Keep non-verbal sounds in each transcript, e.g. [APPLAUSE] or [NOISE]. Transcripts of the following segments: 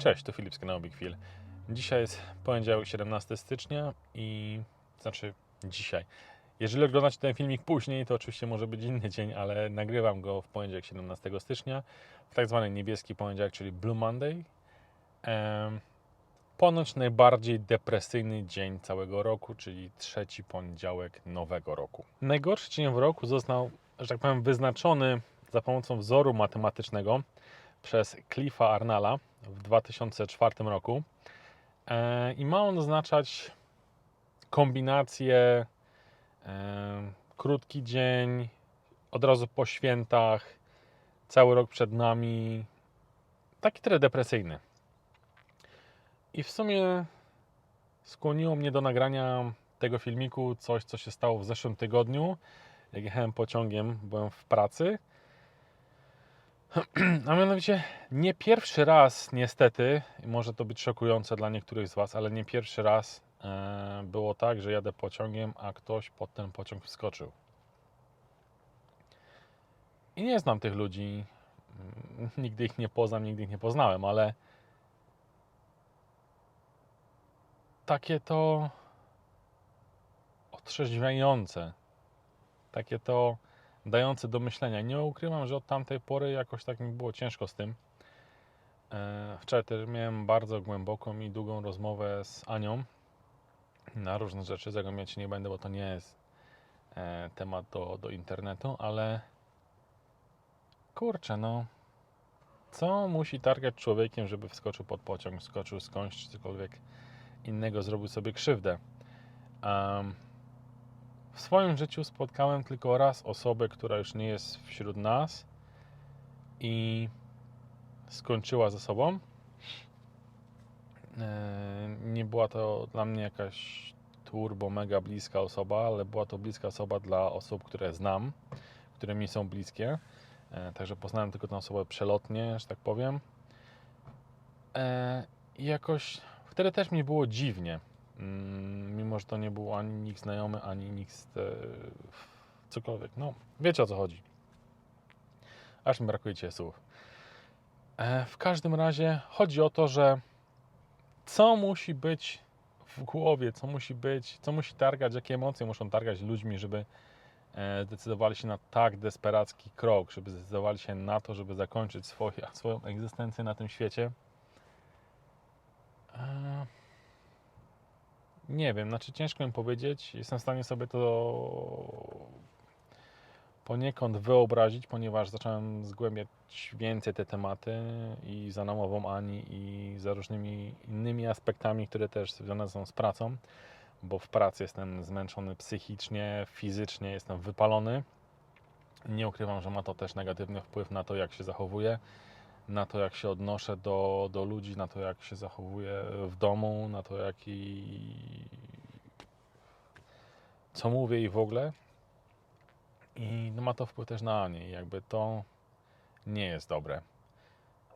Cześć, to Filip z kanału Big Phil. Dzisiaj jest poniedziałek 17 stycznia i znaczy dzisiaj. Jeżeli oglądacie ten filmik później, to oczywiście może być inny dzień, ale nagrywam go w poniedziałek 17 stycznia, w tak zwany niebieski poniedziałek, czyli Blue Monday. Em, ponoć najbardziej depresyjny dzień całego roku, czyli trzeci poniedziałek nowego roku. Najgorszy dzień w roku został, że tak powiem, wyznaczony za pomocą wzoru matematycznego przez Cliffa Arnalla w 2004 roku E, i ma on oznaczać kombinację e, krótki dzień, od razu po świętach, cały rok przed nami, taki trochę depresyjny. I w sumie skłoniło mnie do nagrania tego filmiku coś, co się stało w zeszłym tygodniu. Jak jechałem pociągiem, byłem w pracy. [CLEARS THROAT] A mianowicie nie pierwszy raz, niestety, może to być szokujące dla niektórych z Was, ale nie pierwszy raz e, było tak, że jadę pociągiem, a ktoś pod ten pociąg wskoczył. I nie znam tych ludzi, mm, nigdy ich nie poznam, nigdy ich nie poznałem, ale takie to otrzeźwiające, takie to dające do myślenia. Nie ukrywam, że od tamtej pory jakoś tak mi było ciężko z tym. E, Wczoraj też miałem bardzo głęboką i długą rozmowę z Anią na różne rzeczy. Zagłębiać nie będę, bo to nie jest e, temat do, do internetu, ale kurczę, no co musi targać człowiekiem, żeby wskoczył pod pociąg, wskoczył skądś, czy cokolwiek innego, zrobił sobie krzywdę. Um, w swoim życiu spotkałem tylko raz osobę, która już nie jest wśród nas i skończyła ze sobą. E, Nie była to dla mnie jakaś turbo, mega bliska osoba, ale była to bliska osoba dla osób, które znam, które mi są bliskie. E, Także poznałem tylko tę osobę przelotnie, że tak powiem. E, I jakoś wtedy też mi było dziwnie. Mm, mimo że to nie był ani nikt znajomy, ani nikt e, cokolwiek. No, wiecie o co chodzi. Aż mi brakuje dzisiaj słów. E, w każdym razie chodzi o to, że co musi być w głowie, co musi być, co musi targać, jakie emocje muszą targać ludźmi, żeby e, zdecydowali się na tak desperacki krok, żeby zdecydowali się na to, żeby zakończyć swoje, swoją egzystencję na tym świecie. E, nie wiem, znaczy ciężko mi powiedzieć. Jestem w stanie sobie to poniekąd wyobrazić, ponieważ zacząłem zgłębiać więcej te tematy i za namową Ani i za różnymi innymi aspektami, które też związane są z pracą, bo w pracy jestem zmęczony psychicznie, fizycznie, jestem wypalony. Nie ukrywam, że ma to też negatywny wpływ na to, jak się zachowuję, na to, jak się odnoszę do, do ludzi, na to, jak się zachowuję w domu, na to, jak i co mówię i w ogóle. I no ma to wpływ też na Anię. Jakby to nie jest dobre.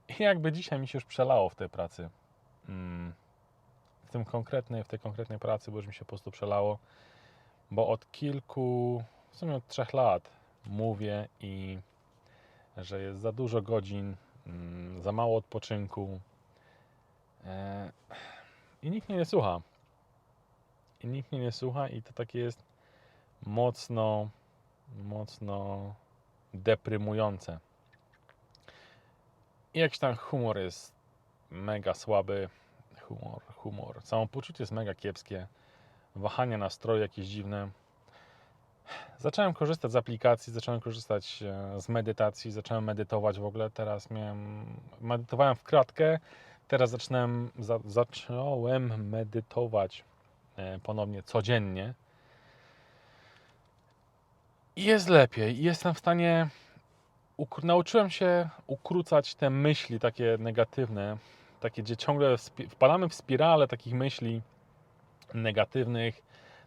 I jakby dzisiaj mi się już przelało w tej pracy. Mm, W tym konkretnej, w tej konkretnej pracy, bo już mi się po prostu przelało. Bo od kilku, w sumie od trzech lat mówię i że jest za dużo godzin, za mało odpoczynku. E, I nikt mnie nie słucha. I nikt mnie nie słucha, i to takie jest mocno, mocno deprymujące. I jakiś tam humor jest mega słaby. Humor, humor. Samopoczucie jest mega kiepskie. Wahania nastroju jakieś dziwne. Zacząłem korzystać z aplikacji, zacząłem korzystać e, z medytacji, zacząłem medytować w ogóle. Teraz miałem, medytowałem w kratkę, teraz zaczynałem, za, zacząłem medytować e, ponownie codziennie. I jest lepiej. Jestem w stanie. Nauczyłem się ukrócać te myśli takie negatywne, takie, gdzie ciągle wpadamy w spirale takich myśli negatywnych,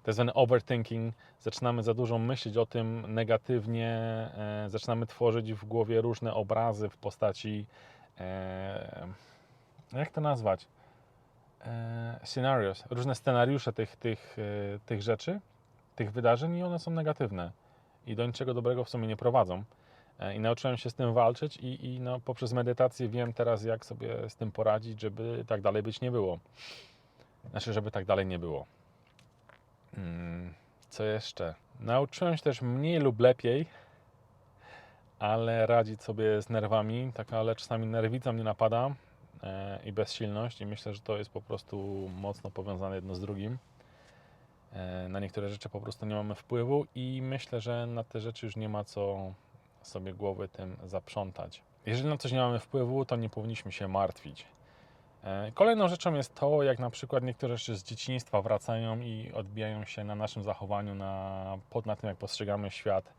tak zwany overthinking. Zaczynamy za dużo myśleć o tym negatywnie, e, zaczynamy tworzyć w głowie różne obrazy w postaci. E, jak to nazwać? E, scenarios, różne scenariusze tych, tych, tych rzeczy, tych wydarzeń, i one są negatywne i do niczego dobrego w sumie nie prowadzą. I nauczyłem się z tym walczyć i, i no, poprzez medytację wiem teraz, jak sobie z tym poradzić, żeby tak dalej być nie było. Znaczy, żeby tak dalej nie było. Mm, Co jeszcze? Nauczyłem się też mniej lub lepiej, ale radzić sobie z nerwami. Taka, ale czasami nerwica mnie napada e, i bezsilność i myślę, że to jest po prostu mocno powiązane jedno z drugim. E, Na niektóre rzeczy po prostu nie mamy wpływu i myślę, że na te rzeczy już nie ma co sobie głowy tym zaprzątać. Jeżeli na coś nie mamy wpływu, to nie powinniśmy się martwić. E, Kolejną rzeczą jest to, jak na przykład niektóre rzeczy z dzieciństwa wracają i odbijają się na naszym zachowaniu, na, pod, na tym, jak postrzegamy świat,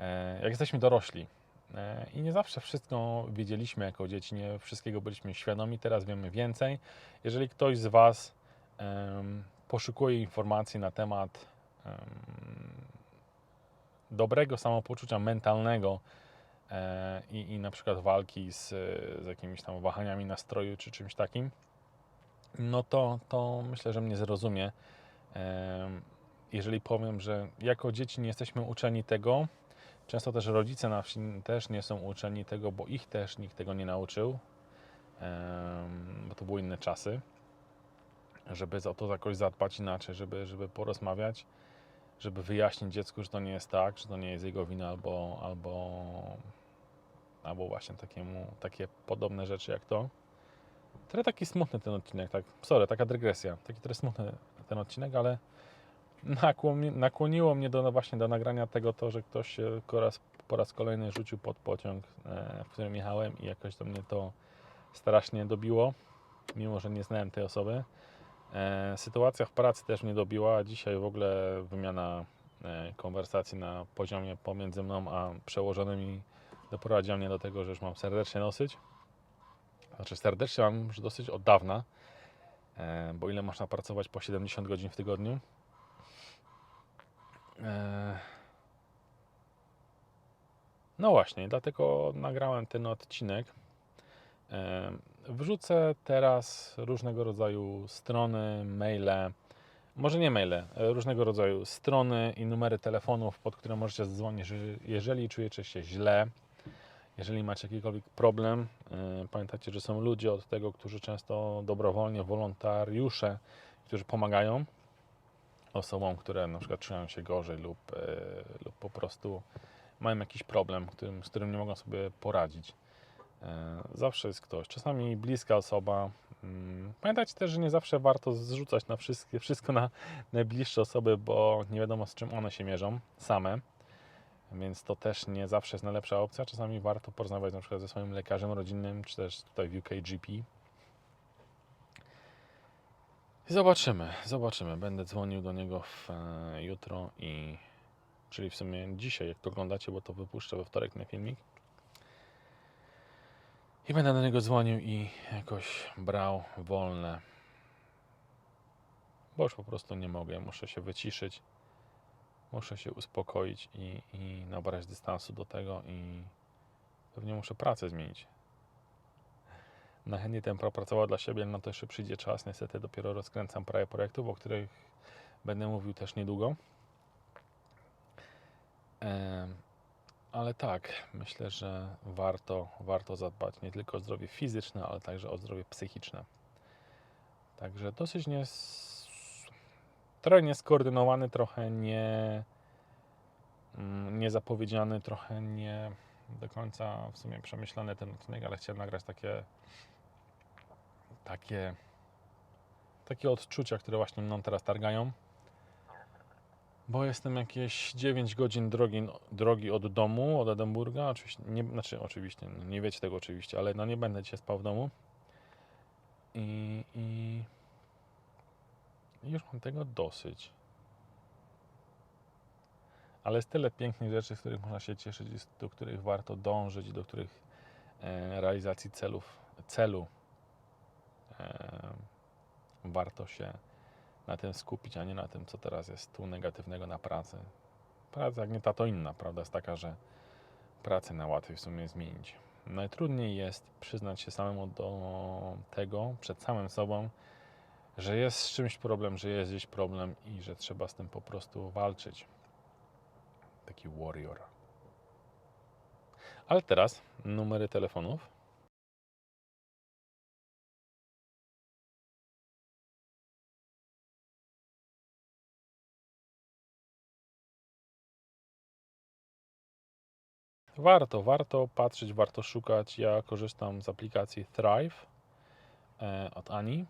e, jak jesteśmy dorośli. E, I nie zawsze wszystko wiedzieliśmy jako dzieci, nie wszystkiego byliśmy świadomi, teraz wiemy więcej. Jeżeli ktoś z Was em, poszukuje informacji na temat em, dobrego samopoczucia mentalnego i, i na przykład walki z, z jakimiś tam wahaniami nastroju czy czymś takim, no to, to myślę, że mnie zrozumie. Jeżeli powiem, że jako dzieci nie jesteśmy uczeni tego, często też rodzice na wsi też nie są uczeni tego, bo ich też nikt tego nie nauczył, bo to były inne czasy, żeby za to jakoś zadbać inaczej, żeby, żeby porozmawiać żeby wyjaśnić dziecku, że to nie jest tak, że to nie jest jego wina, albo, albo, albo właśnie takiemu, takie podobne rzeczy jak to. Trochę taki smutny ten odcinek, tak, sorry, taka dygresja, taki trochę smutny ten odcinek, ale nakłoni, nakłoniło mnie do, no właśnie do nagrania tego to, że ktoś się po raz, po raz kolejny rzucił pod pociąg, e, w którym jechałem i jakoś do mnie to strasznie dobiło, mimo że nie znałem tej osoby. E, Sytuacja w pracy też mnie dobiła. Dzisiaj w ogóle wymiana e, konwersacji na poziomie pomiędzy mną a przełożonymi doprowadziła mnie do tego, że już mam serdecznie dosyć. Znaczy serdecznie mam już dosyć od dawna, e, bo ile można pracować po 70 godzin w tygodniu? E, No właśnie, dlatego nagrałem ten odcinek. E, Wrzucę teraz różnego rodzaju strony, maile, może nie maile, różnego rodzaju strony i numery telefonów, pod które możecie zadzwonić, że- jeżeli czujecie się źle, jeżeli macie jakikolwiek problem. E, Pamiętajcie, że są ludzie od tego, którzy często dobrowolnie, wolontariusze, którzy pomagają osobom, które na przykład czują się gorzej lub, e, lub po prostu mają jakiś problem, którym, z którym nie mogą sobie poradzić. E, Zawsze jest ktoś, czasami bliska osoba. Mm, Pamiętajcie też, że nie zawsze warto zrzucać na wszystkie, wszystko na najbliższe osoby, bo nie wiadomo z czym one się mierzą same. Więc to też nie zawsze jest najlepsza opcja. Czasami warto porozmawiać na przykład ze swoim lekarzem rodzinnym, czy też tutaj w UKGP. I zobaczymy, zobaczymy. Będę dzwonił do niego w, e, jutro i czyli w sumie dzisiaj, jak to oglądacie, bo to wypuszczę we wtorek na filmik. I będę do niego dzwonił i jakoś brał wolne. Bo już po prostu nie mogę. Muszę się wyciszyć. Muszę się uspokoić i, i nabrać dystansu do tego i pewnie muszę pracę zmienić. Najchętniej ten pracował dla siebie, no to jeszcze przyjdzie czas. Niestety dopiero rozkręcam parę projektów, o których będę mówił też niedługo. Ale tak, myślę, że warto, warto zadbać nie tylko o zdrowie fizyczne, ale także o zdrowie psychiczne. Także dosyć nie, trochę nieskoordynowany, trochę nie, mm, niezapowiedziany, trochę nie do końca w sumie przemyślany ten odcinek, ale chciałem nagrać takie takie takie odczucia, które właśnie mną teraz targają. Bo jestem jakieś 9 godzin drogi, drogi od domu, od Edynburga. Oczywiście, nie, znaczy oczywiście, no nie wiecie tego oczywiście, ale no nie będę dzisiaj spał w domu. I, i, i już mam tego dosyć. Ale jest tyle pięknych rzeczy, z których można się cieszyć, do których warto dążyć, do których e, realizacji celów, celu e, warto się na tym skupić, a nie na tym, co teraz jest tu negatywnego na pracy. Praca, jak nie ta, to inna. Prawda jest taka, że pracę najłatwiej w sumie zmienić. Najtrudniej jest przyznać się samemu do tego, przed samym sobą, że jest z czymś problem, że jest gdzieś problem i że trzeba z tym po prostu walczyć. Taki warrior. Ale teraz numery telefonów. Warto, warto patrzeć, warto szukać. Ja korzystam z aplikacji Thrive e, od Ani.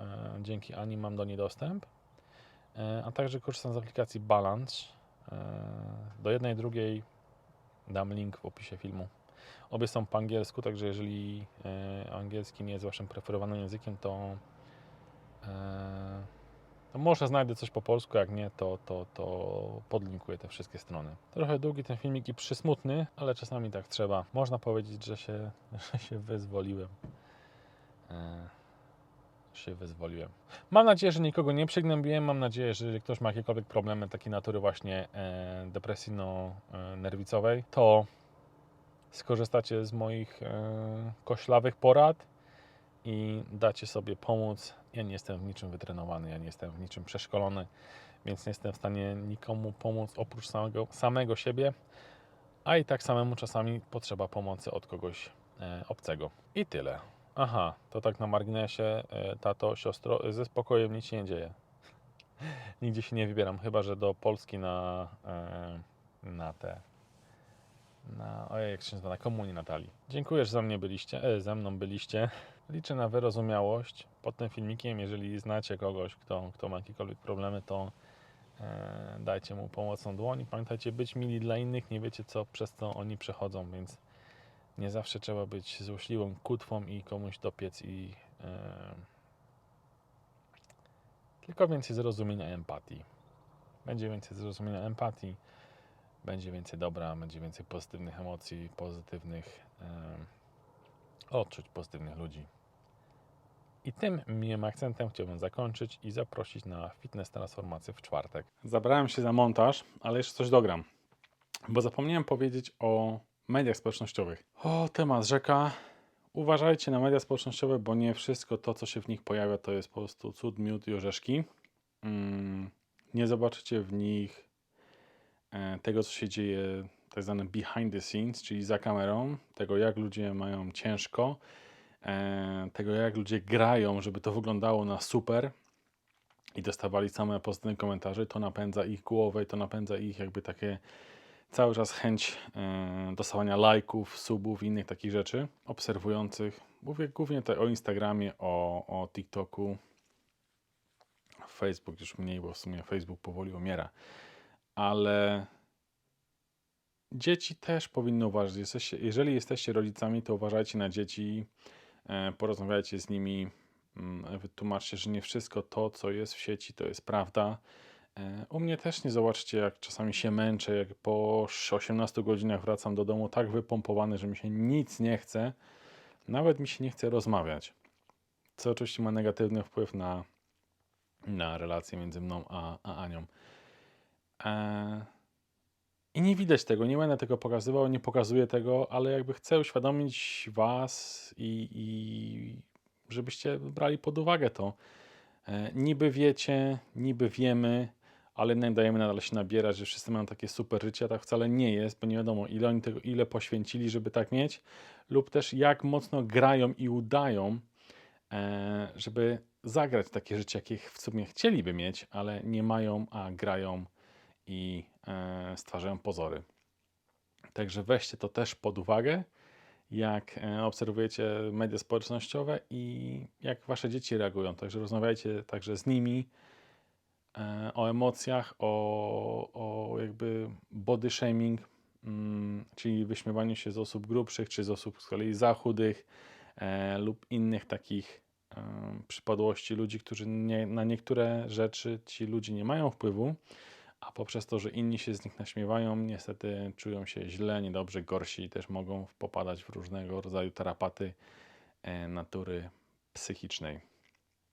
E, dzięki Ani mam do niej dostęp. E, a także korzystam z aplikacji Balance. E, do jednej, drugiej dam link w opisie filmu. Obie są po angielsku, także jeżeli angielski nie jest waszym preferowanym językiem, to, to może znajdę coś po polsku, jak nie, to, to, to podlinkuję te wszystkie strony. Trochę długi ten filmik i przysmutny, ale czasami tak trzeba. Można powiedzieć, że się, [LAUGHS] że się wyzwoliłem. Się wyzwoliłem. Mam nadzieję, że nikogo nie przygnębiłem. Mam nadzieję, że jeżeli ktoś ma jakiekolwiek problemy takiej natury właśnie e, depresyjno-nerwicowej, to skorzystacie z moich e, koślawych porad i dacie sobie pomóc. Ja nie jestem w niczym wytrenowany, ja nie jestem w niczym przeszkolony, więc nie jestem w stanie nikomu pomóc oprócz samego, samego siebie, a i tak samemu czasami potrzeba pomocy od kogoś e, obcego. I tyle. Aha, to tak na marginesie, e, tato, siostro, ze spokojem nic się nie dzieje. [LAUGHS] Nigdzie się nie wybieram, chyba że do Polski na, e, na te, na, ojej, jak się nazywa, na komunii Natalii. Dziękuję, że za mnie byliście, e, ze mną byliście. Liczę na wyrozumiałość pod tym filmikiem. Jeżeli znacie kogoś, kto, kto ma jakiekolwiek problemy, to e, dajcie mu pomocną dłoń. Pamiętajcie, być mili dla innych, nie wiecie, co przez co oni przechodzą, więc nie zawsze trzeba być złośliwą kutwą i komuś dopiec i tylko więcej zrozumienia empatii. Będzie więcej zrozumienia empatii, będzie więcej dobra, będzie więcej pozytywnych emocji, pozytywnych odczuć, pozytywnych ludzi. I tym miłym akcentem chciałbym zakończyć i zaprosić na fitness transformację w czwartek. Zabrałem się za montaż, ale jeszcze coś dogram, bo zapomniałem powiedzieć o mediach społecznościowych. O, temat rzeka. Uważajcie na media społecznościowe, bo nie wszystko to, co się w nich pojawia, to jest po prostu cud, miód i orzeszki. Mm, nie zobaczycie w nich e, tego, co się dzieje, tak zwane behind the scenes, czyli za kamerą, tego, jak ludzie mają ciężko, e, tego, jak ludzie grają, żeby to wyglądało na super i dostawali same pozytywne komentarze. To napędza ich głowę, to napędza ich jakby takie cały czas chęć e, dostawania lajków, subów i innych takich rzeczy obserwujących. Mówię głównie tutaj o Instagramie, o, o TikToku. Facebook już mniej, bo w sumie Facebook powoli umiera. Ale dzieci też powinny uważać. Jesteście, jeżeli jesteście rodzicami, to uważajcie na dzieci, e, porozmawiajcie z nimi, mm, wytłumaczcie, że nie wszystko to, co jest w sieci, to jest prawda. E, U mnie też nie zobaczcie, jak czasami się męczę, jak po 18 godzinach wracam do domu tak wypompowany, że mi się nic nie chce. Nawet mi się nie chce rozmawiać. Co oczywiście ma negatywny wpływ na, na relacje między mną a, a Anią. E, I nie widać tego, nie będę tego pokazywał, nie pokazuję tego, ale jakby chcę uświadomić Was i, i żebyście brali pod uwagę to. E, niby wiecie, niby wiemy, ale jednak dajemy nadal się nabierać, że wszyscy mają takie super życie, a tak wcale nie jest, bo nie wiadomo ile oni tego, ile poświęcili, żeby tak mieć, lub też jak mocno grają i udają, e, żeby zagrać takie życie, jakich w sumie chcieliby mieć, ale nie mają, a grają i e, stwarzają pozory. Także weźcie to też pod uwagę, jak e, obserwujecie media społecznościowe i jak wasze dzieci reagują. Także rozmawiajcie także z nimi o emocjach, o, o jakby body shaming, mm, czyli wyśmiewaniu się z osób grubszych, czy z osób z kolei za chudych e, lub innych takich e, przypadłości ludzi, którzy nie, na niektóre rzeczy ci ludzie nie mają wpływu, a poprzez to, że inni się z nich naśmiewają, niestety czują się źle, niedobrze, gorsi i też mogą popadać w różnego rodzaju tarapaty e, natury psychicznej.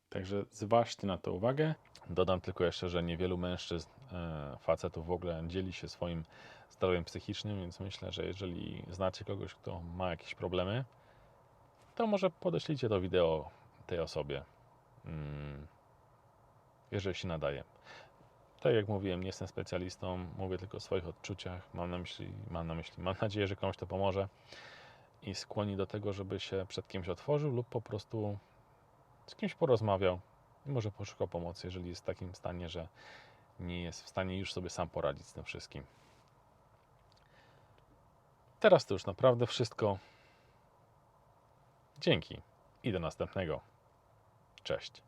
Także zważcie na to uwagę. Dodam tylko jeszcze, że niewielu mężczyzn, e, facetów w ogóle dzieli się swoim zdrowiem psychicznym, więc myślę, że jeżeli znacie kogoś, kto ma jakieś problemy, to może podeślijcie to wideo tej osobie, mm, jeżeli się nadaje. Tak jak mówiłem, nie jestem specjalistą, mówię tylko o swoich odczuciach. Mam na myśli, mam na myśli, mam nadzieję, że komuś to pomoże i skłoni do tego, żeby się przed kimś otworzył lub po prostu z kimś porozmawiał i może poszukał pomocy, jeżeli jest w takim stanie, że nie jest w stanie już sobie sam poradzić z tym wszystkim. Teraz to już naprawdę wszystko. Dzięki i do następnego. Cześć.